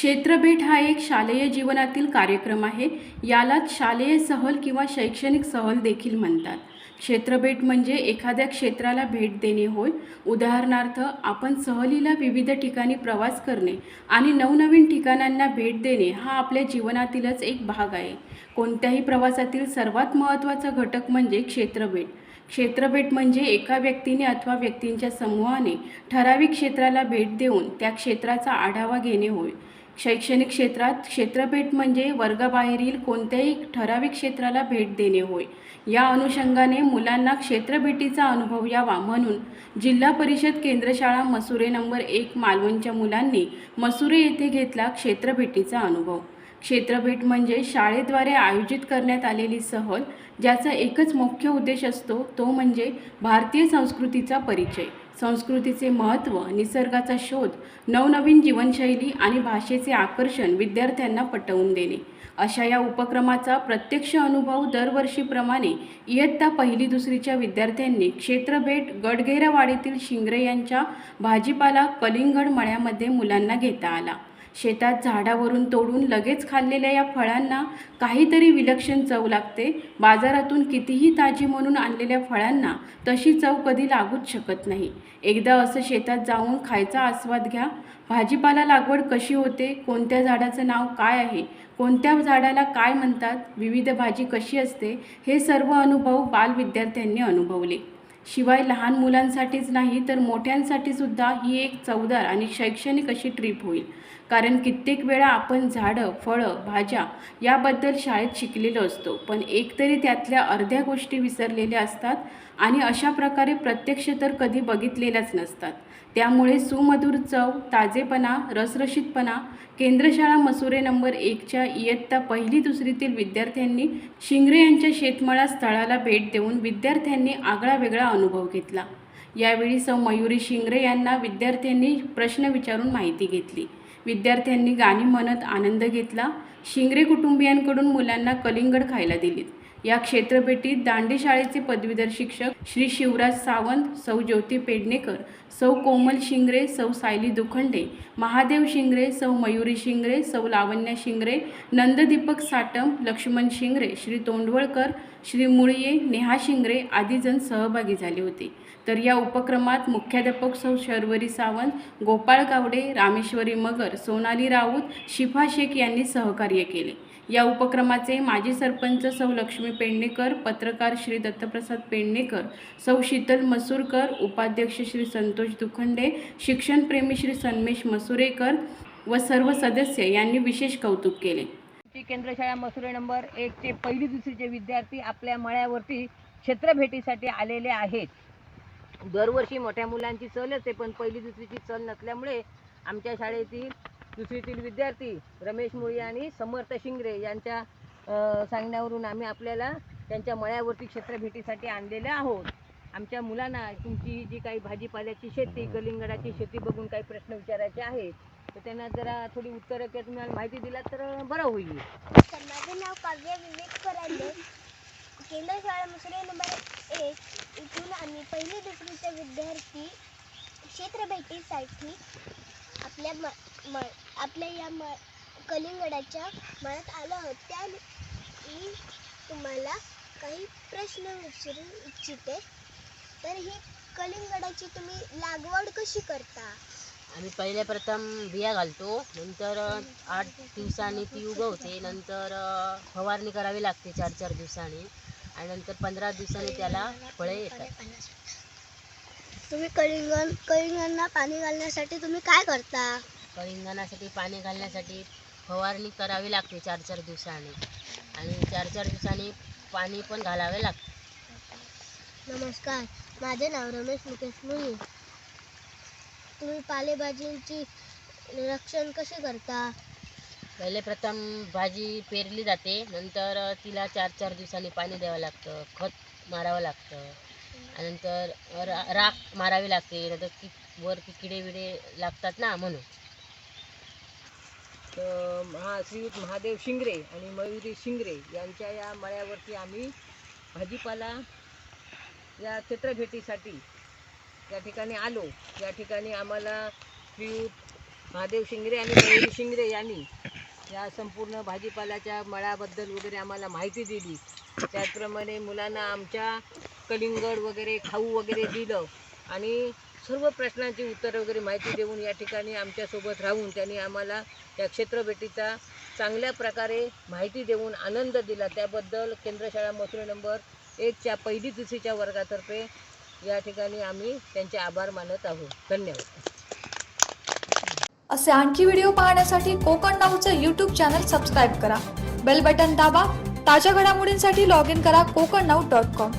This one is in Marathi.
क्षेत्रभेट हा एक शालेय जीवनातील कार्यक्रम आहे. यालाच शालेय सहल किंवा शैक्षणिक सहल देखील म्हणतात. क्षेत्रभेट म्हणजे एखाद्या क्षेत्राला भेट देणे होय. उदाहरणार्थ आपण सहलीला विविध ठिकाणी प्रवास करणे आणि नवनवीन ठिकाणांना भेट देणे हा आपल्या जीवनातीलच एक भाग आहे. कोणत्याही प्रवासातील सर्वात महत्त्वाचा घटक म्हणजे क्षेत्रभेट. क्षेत्रभेट म्हणजे एका व्यक्तीने अथवा व्यक्तींच्या समूहाने ठराविक क्षेत्राला भेट देऊन त्या क्षेत्राचा आढावा घेणे होय. शैक्षणिक क्षेत्रात क्षेत्रभेट म्हणजे वर्गाबाहेरील कोणत्याही ठराविक क्षेत्राला भेट देणे होय. या अनुषंगाने मुलांना क्षेत्रभेटीचा अनुभव यावा म्हणून जिल्हा परिषद केंद्रशाळा मसुरे नंबर एक मालवणच्या मुलांनी मसुरे येथे घेतला क्षेत्रभेटीचा अनुभव. क्षेत्रभेट म्हणजे शाळेद्वारे आयोजित करण्यात आलेली सहल ज्याचा एकच मुख्य उद्देश असतो तो म्हणजे भारतीय संस्कृतीचा परिचय. संस्कृतीचे महत्त्व निसर्गाचा शोध नवनवीन जीवनशैली आणि भाषेचे आकर्षण विद्यार्थ्यांना पटवून देणे. अशा या उपक्रमाचा प्रत्यक्ष अनुभव दरवर्षीप्रमाणे इयत्ता पहिली दुसरीच्या विद्यार्थ्यांनी क्षेत्रभेट गडगेरावाडीतील शिंगरे यांच्या भाजीपाला कलिंगड मळ्यामध्ये मुलांना घेता आला. शेतात झाडावरून तोडून लगेच खाल्लेल्या या फळांना काहीतरी विलक्षण चव लागते. बाजारातून कितीही ताजी म्हणून आणलेल्या फळांना तशी चव कधी लागूच शकत नाही. एकदा असं शेतात जाऊन खायचा आस्वाद घ्या. भाजीपाला लागवड कशी होते? कोणत्या झाडाचं नाव काय आहे? कोणत्या झाडाला काय म्हणतात? विविध भाजी कशी असते? हे सर्व अनुभव बालविद्यार्थ्यांनी अनुभवले. शिवाय लहान मुलांसाठीच नाही तर मोठ्यांसाठीसुद्धा ही एक चवदार आणि शैक्षणिक अशी ट्रीप होईल. कारण कित्येक वेळा आपण झाडं फळं भाज्या याबद्दल शाळेत शिकलेलो असतो पण एकतरी त्यातल्या अर्ध्या गोष्टी विसरलेल्या असतात आणि अशा प्रकारे प्रत्यक्ष तर कधी बघितलेल्याच नसतात. त्यामुळे सुमधुर चव ताजेपणा रसरशीतपणा केंद्रशाळा मसुरे नंबर एकच्या इयत्ता पहिली दुसरीतील विद्यार्थ्यांनी शिंगरे यांच्या शेतमळा स्थळाला भेट देऊन विद्यार्थ्यांनी आगळा वेगळा अनुभव घेतला. यावेळी सौ मयुरी शिंगरे यांना विद्यार्थ्यांनी प्रश्न विचारून माहिती घेतली. विद्यार्थ्यांनी गाणी म्हणत आनंद घेतला. शिंगरे कुटुंबियांकडून मुलांना कलिंगड खायला दिलीत. या क्षेत्रभेटीत दांडे शाळेचे पदवीधर शिक्षक श्री शिवराज सावंत सौ ज्योती पेडणेकर सौ कोमल शिंगरे सौ सायली दुखंडे महादेव शिंगरे सौ मयुरी शिंगरे सौ लावण्या शिंगरे नंददीपक साटम लक्ष्मण शिंगरे श्री तोंडवळकर श्री मुळये नेहा शिंगरे आदी जण सहभागी झाले होते. तर या उपक्रमात मुख्याध्यापक सौ शर्वरी सावंत गोपाळ गावडे रामेश्वरी मगर सोनाली राऊत शिफा शेख यांनी सहकार्य केले. या उपक्रमाचे माजी सरपंच सौ लक्ष्मी पेडणेकर पत्रकार श्री दत्तप्रसाद पेडणेकर सौ शीतल मसूरकर उपाध्यक्ष श्री संतोष दुखंडे शिक्षणप्रेमी श्री सन्मेश मसुरेकर व सर्व सदस्य यांनी विशेष कौतुक केले. केंद्र केंद्रशाळा मसुरे नंबर एकचे पहिली दुसरीचे विद्यार्थी आपल्या मळ्यावरती क्षेत्रभेटीसाठी आलेले आहेत. दरवर्षी मोठ्या मुलांची चलच असते पण पहिली दुसरीची चल नसल्यामुळे आमच्या शाळेतील दुसरीतील विद्यार्थी रमेश मुळी आणि समर्थ शिंगरे यांच्या सांगण्यावरून आम्ही आपल्याला त्यांच्या मळ्यावरती क्षेत्रभेटीसाठी आणलेले आहोत. आमच्या मुलांना तुमची ही जी काही भाजीपाल्याची शेती कलिंगडाची शेती बघून काही प्रश्न विचारायचे आहेत तर त्यांना जरा थोडी उत्तरं किंवा तुम्ही मला माहिती दिलात तर बरं होईल. तर माझं नाव काव्य विवेक कराडे. केंद्र शाळा मुसरे नंबर एक इथून आम्ही पहिली दुसरीचे विद्यार्थी क्षेत्रभेटीसाठी आपल्या म म आपल्या या म कलिंगडाच्या मळ्यात आलो आहोत त्या मी तुम्हाला काही प्रश्न विचारू इच्छिते. तर ही कलिंगडाची तुम्ही लागवड कशी करता? आम्ही पहिले प्रथम बिया घालतो नंतर आठ दिवसांनी ती उगवते नंतर अ, फवारणी करावी लागते चार चार दिवसांनी आणि नंतर पंधरा दिवसांनी त्याला फळे येतात. तुम्ही कलिंगण कलिंगणांना पाणी घालण्यासाठी तुम्ही काय करता? कलिंगणासाठी पाणी घालण्यासाठी फवारणी करावी लागते चार चार दिवसांनी. आणि चार चार दिवसांनी पाणी पण घालावे लागते. नमस्कार माझे नाव रमेश मुकेश मुनी. तुम्ही पालेभाजींची रक्षण कसे करता? पहिले प्रथम भाजी पेरली जाते नंतर तिला चार चार दिवसांनी पाणी द्यावं लागतं खत मारावं लागतं. आणि नंतर रा राख मारावी लागते नंतर कि वरती किडे विडे लागतात ना म्हणून. तर महा श्रीयुत महादेव शिंगरे आणि मयुरी शिंगरे यांच्या या मळ्यावरती आम्ही भाजीपाला या चित्रभेटीसाठी या ठिकाणी आलो. या ठिकाणी आम्हाला श्रीयुत महादेव शिंगरे आणि मयुरी शिंगरे यांनी या संपूर्ण भाजीपाल्याच्या मळ्याबद्दल वगैरे आम्हाला माहिती दिली. त्याचप्रमाणे मुलांना आमच्या कलिंगड वगैरे खाऊ वगैरे दिलं आणि सर्व प्रश्नांची उत्तरं वगैरे माहिती देऊन या ठिकाणी आमच्यासोबत राहून त्यांनी आम्हाला या क्षेत्रभेटीचा चांगल्या प्रकारे माहिती देऊन आनंद दिला. त्याबद्दल केंद्रशाळा मथुरे नंबर एकच्या पहिली दुसरीच्या वर्गातर्फे या ठिकाणी आम्ही त्यांचे आभार मानत आहोत. धन्यवाद. असे आणखी व्हिडिओ पाहण्यासाठी कोकण नाऊचं यूट्यूब चॅनल सबस्क्राईब करा. बेल बटन दाबा. ताज्या घडामोडींसाठी लॉग इन करा कोकण नाऊ डॉट कॉम